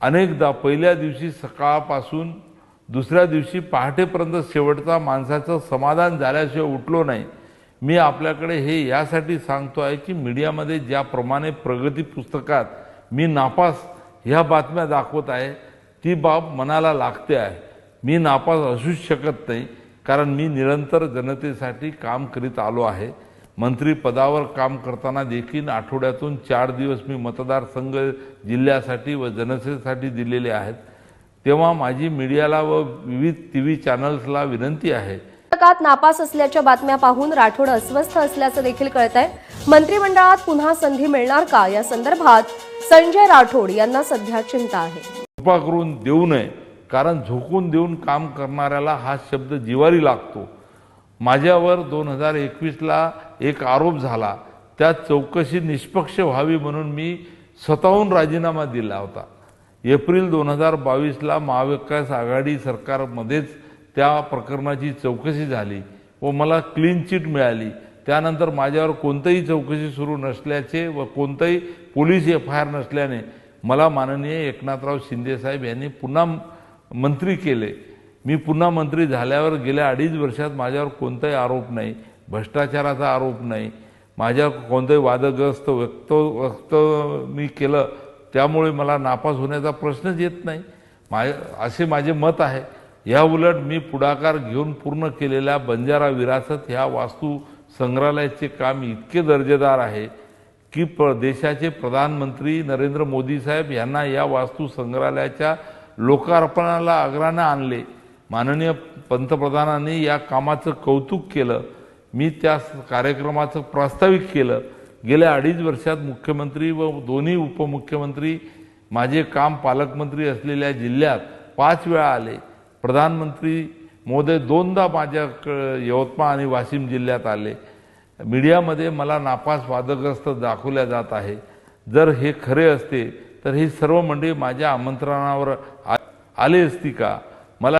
अनेकदा पहिल्या दिवशी सकाळपासून दुसऱ्या दिवशी पहाटेपर्यंत शेवटचा माणसाचं समाधान झाल्याशिवाय उठलो नाही. मी आपल्याकडे हे यासाठी सांगतो आहे की मीडियामध्ये ज्याप्रमाणे प्रगती पुस्तकात मी नापास ह्या बातम्या दाखवत आहे ती बाब मनाला लागते आहे. मी नापास असूच शकत नाही कारण मी निरंतर जनतेसाठी काम करीत आलो आहे. मंत्रीपदावर काम करताना देखील आठवड्यातून चार दिवस मी मतदारसंघ जिल्ह्यासाठी व जनतेसाठी दिलेले आहेत. तेव्हा माझी मीडियाला व विविध टी व्ही चॅनल्सला विनंती आहे. नापास असल्याच्या बातम्या पाहून राठोड अस्वस्थ असल्याचं देखील कळत आहे मंत्रिमंडळात पुन्हा संधी मिळणार का? या संदर्भात संजय राठोड यांना सध्या चिंता आहे. कृपा करून देऊ नये कारण झोकून देऊन काम करणाऱ्याला हा शब्द जिवारी लागतो. माझ्यावर दोन हजार एकवीसला एक आरोप झाला. त्या चौकशी निष्पक्ष व्हावी म्हणून मी स्वतःहून राजीनामा दिला होता. एप्रिल दोन हजार बावीसला महाविकास आघाडी सरकारमध्येच त्या प्रकरणाची चौकशी झाली व मला क्लीन चिट मिळाली. त्यानंतर माझ्यावर कोणतंही चौकशी सुरू नसल्याचे व कोणतंही पोलीस एफ आय आर नसल्याने मला माननीय एकनाथराव शिंदेसाहेब यांनी पुन्हा मंत्री केले. मी पुन्हा मंत्री झाल्यावर गेल्या अडीच वर्षात माझ्यावर कोणताही आरोप नाही. भ्रष्टाचाराचा आरोप नाही. माझ्या कोणतंही वादग्रस्त व्यक्त व्यक्त मी केलं त्यामुळे मला नापास होण्याचा प्रश्नच येत नाही. मा असे माझे मत आहे. या उलट मी पुढाकार घेऊन पूर्ण केलेल्या बंजारा विरासत ह्या वास्तू संग्रहालयाचे काम इतके दर्जेदार आहे की प्र देशाचे प्रधानमंत्री नरेंद्र मोदी साहेब यांना या वास्तू संग्रहालयाच्या लोकार्पणाला आग्रानं आणले. माननीय पंतप्रधानांनी या कामाचं कौतुक केलं. मी त्या कार्यक्रमाचं प्रास्ताविक केलं. गेल्या अडीच वर्षात मुख्यमंत्री व दोन्ही उपमुख्यमंत्री माझे काम पालकमंत्री असलेल्या जिल्ह्यात पाच वेळा आले. प्रधानमंत्री मोदय दोनदा माझ्या क- यवतमाळ आणि वाशिम जिल्ह्यात आले. मीडियामध्ये मला नापास वादग्रस्त दाखवल्या जात आहे. जर हे खरे असते तर ही सर्व मंडळी माझ्या आमंत्रणावर आ- आली असती का?